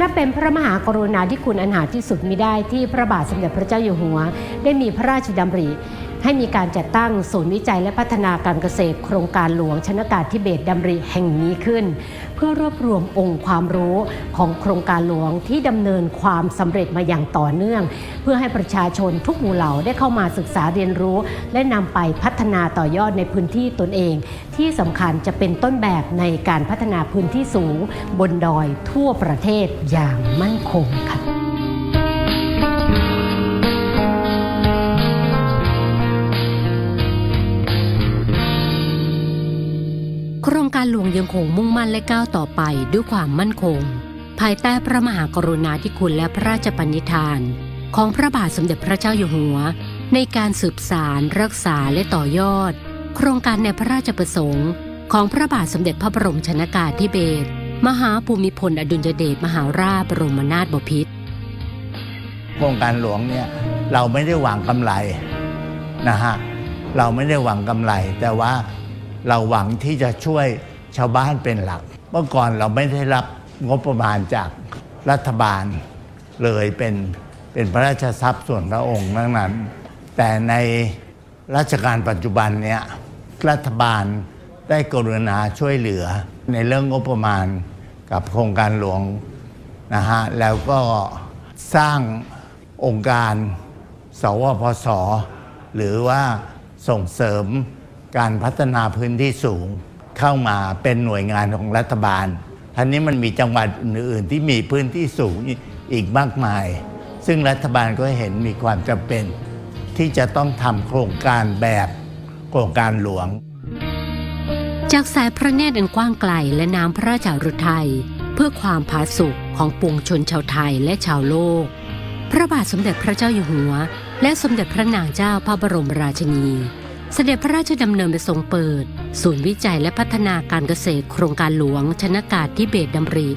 นับเป็นพระมหากรุณาธิคุณอันหาที่สุดมิได้ที่พระบาทสมเด็จพระเจ้าอยู่หัว ได้มีพระราชดำริ ให้มีการจัดตั้งศูนย์วิจัยและพัฒนาการเกษตร โครงการหลวงชนากาศทิเบตดำริแห่งนี้ขึ้น เพื่อรวบรวมองค์ความรู้ของโครงการหลวงที่ดำเนินความสำเร็จมาอย่างต่อเนื่อง เพื่อให้ประชาชนทุกหมู่เหล่าได้เข้ามาศึกษาเรียนรู้ และนำไปพัฒนาต่อยอดในพื้นที่ตนเอง ที่สำคัญจะเป็นต้นแบบในการพัฒนาพื้นที่สูง บนดอยทั่วประเทศอย่างมั่นคงค่ะ การหลวงยังคงมุ่งมั่นและก้าวต่อไปด้วยความมั่นคง ภายใต้พระมหากรุณาธิคุณและพระราชปณิธาน ของพระบาทสมเด็จพระเจ้าอยู่หัว ในการสืบสารรักษาและต่อยอด โครงการในพระราชประสงค์ของพระบาทสมเด็จพระบรมชนากาธิเบศรมหาภูมิพลอดุลยเดชมหาราชบรมนาถบพิตรโครงการหลวงเนี่ยเราไม่ได้หวังกำไรนะฮะเราไม่ได้หวังกำไร แต่ว่าเราหวังที่จะช่วย ชาวบ้านเป็นหลัก เมื่อก่อนเราไม่ได้รับงบประมาณจากรัฐบาลเลยเป็นเป็นพระราชทรัพย์ส่วนพระองค์ทั้งนั้น แต่ในรัชกาลปัจจุบันเนี่ยรัฐบาลได้กรุณาช่วยเหลือในเรื่องงบประมาณกับโครงการหลวงนะฮะแล้วก็สร้างองค์การสวพศหรือว่าส่งเสริมการพัฒนาพื้นที่สูง เข้ามาเป็นหน่วยงานของรัฐบาลท่านี้มันมีจังหวัดอื่นๆที่มีพื้นที่สูงอีกมากมาย ซึ่งรัฐบาลก็เห็นมีความจำเป็น ที่จะต้องทำโครงการแบบโครงการหลวง จากสายพระเนตรอันกว้างไกลและน้ำพระราชาฤทัยเพื่อความผาสุกของปวงชนชาวไทยและชาวโลก พระบาทสมเด็จพระเจ้าอยู่หัว และสมเด็จพระนางเจ้าพระบรมราชินี เสด็จพระราชดำเนินไปทรงเปิด ศูนย์วิจัยและพัฒนาการเกษตรโครงการหลวง ชนากาศทิเบตดำริ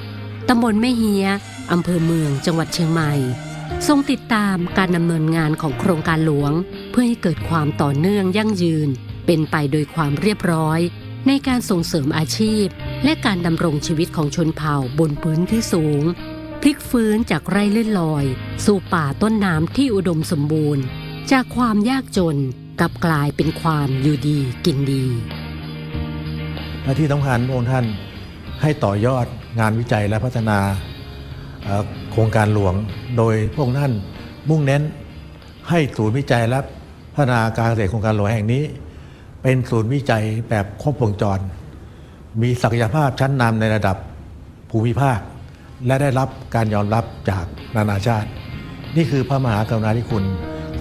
ตำบลแม่เฮียอำเภอเมือง จังหวัดเชียงใหม่ ทรงติดตามการดำเนินงานของโครงการหลวง เพื่อให้เกิดความต่อเนื่องยั่งยืน เป็นไปโดยความเรียบร้อย ในการส่งเสริมอาชีพ และการดำรงชีวิตของชนเผ่าบนพื้นที่สูง พลิกฟื้นจากไร่เลื่อนลอย สู่ป่าต้นน้ำที่อุดมสมบูรณ์ จากความยากจน กลับกลายเป็นความอยู่ดีกินดี และที่สำคัญพรองค์ท่านให้ต่อยอดงานวิจัยและพัฒนาโครงการหลวง โดยพระองค์ท่านมุ่งเน้นให้ศูนย์วิจัยและพัฒนาการเกษตรโครงการหลวงแห่งนี้ เป็นศูนย์วิจัยแบบครบวงจร มีศักยภาพชั้นนำในระดับภูมิภาค และได้รับการยอมรับจากนานาชาติ นี่คือพระมหากรุณาธิคุณ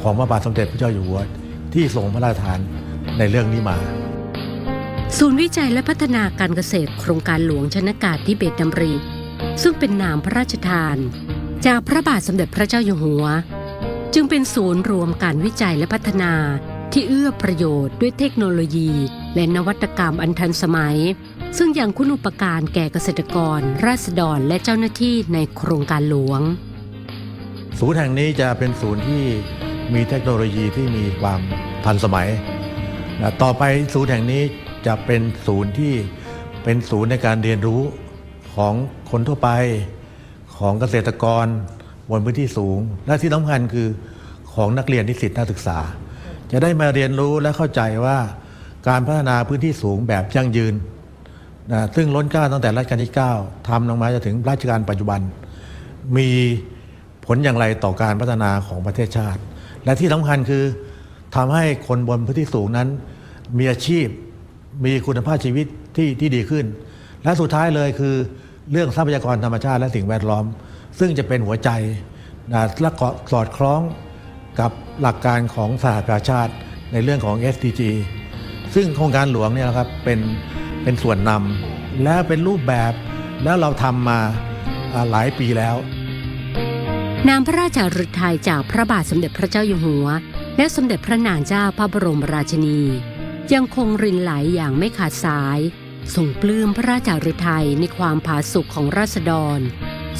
ของพระบาทสมเด็จพระเจ้าอยู่หัว ที่ทรงพระราชทานในเรื่องนี้มา ศูนย์วิจัยและพัฒนาการเกษตรโครงการหลวงชนากาศทิเบตดำริ ซึ่งเป็นนามพระราชทาน จากพระบาทสมเด็จพระเจ้าอยู่หัว จึงเป็นศูนย์รวมการวิจัยและพัฒนาที่เอื้อประโยชน์ด้วยเทคโนโลยี และนวัตกรรมอันทันสมัย ซึ่งยังคุณอุปการแก่เกษตรกร ราษฎรและเจ้าหน้าที่ในโครงการหลวง ศูนย์แห่งนี้จะเป็นศูนย์ที่ มีเทคโนโลยีที่มีความทันสมัยนะต่อไปศูนย์แห่งนี้จะเป็นศูนย์ที่เป็นศูนย์ในการเรียนรู้ของคนทั่วไปของเกษตรกรบนพื้นที่สูง และที่สำคัญคือของนักเรียนนิสิตนักศึกษา จะได้มาเรียนรู้และเข้าใจว่าการพัฒนาพื้นที่สูงแบบยั่งยืนนะซึ่งล้นเกล้าตั้งแต่รัชกาลที่ 9ทำลงมาจนถึงรัชกาลปัจจุบัน มีผลอย่างไรต่อการพัฒนาของประเทศชาติ และที่สำคัญคือทำให้คนบนพื้นที่สูงนั้น มีอาชีพมีคุณภาพชีวิตที่ที่ดีขึ้น และสุดท้ายเลยคือเรื่องทรัพยากรธรรมชาติและสิ่งแวดล้อม ซึ่งจะเป็นหัวใจนะและกสอดคล้องกับหลักการของสหประชาชาติในเรื่องของ SDG ซึ่งโครงการหลวงเนี่ยนะครับเป็นเป็นส่วนนำและเป็นรูปแบบแล้วเราทำมาหลายปีแล้ว นามพระราชาฤทัยจากพระบาทสมเด็จพระเจ้าอยู่หัว และสมเด็จพระนางเจ้าพระบรมราชินี ยังคงรินไหลอย่างไม่ขาดสายทรงปลื้มพระราชาฤทัยในความผาสุกของราษฎร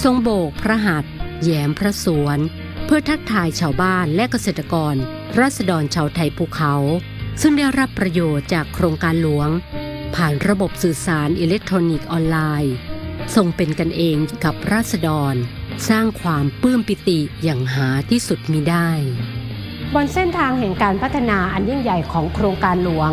ทรงโบกพระหัตถ์แย้มพระสวน เพื่อทักทายชาวบ้านและเกษตรกร ราษฎรชาวไทยภูเขา ซึ่งได้รับประโยชน์จากโครงการหลวง ผ่านระบบสื่อสารอิเล็กทรอนิกส์ออนไลน์ทรงเป็นกันเองกับราษฎร สร้างความปลื้มปิติอย่างหาที่สุดมิได้ บนเส้นทางแห่งการพัฒนาอันยิ่งใหญ่ของโครงการหลวง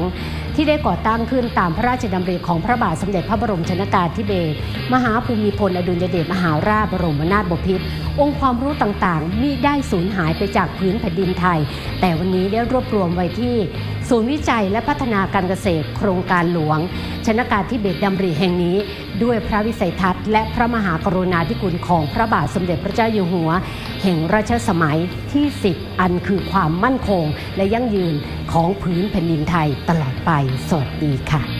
ที่ได้ก่อตั้งขึ้นตามพระราชดำริของพระบาทสมเด็จพระบรมชนกาธิเบศรมหาภูมิพลอดุลยเดชมหาราชบรมนาถบพิตรองค์ความรู้ต่างๆมิได้สูญหายไปจากพื้นแผ่นดินไทย แต่วันนี้ได้รวบรวมไว้ที่ ศูนย์วิจัยและพัฒนาการเกษตร โครงการหลวง ชนกาธิเบศรดำริแห่งนี้ ด้วยพระวิสัยทัศน์และพระมหากรุณาธิคุณของพระบาทสมเด็จพระเจ้าอยู่หัว แห่งรัชสมัยที่ 10 อันคือความมั่นคงและยั่งยืนของพื้นแผ่นดินไทยตลอดไป สวัสดีค่ะ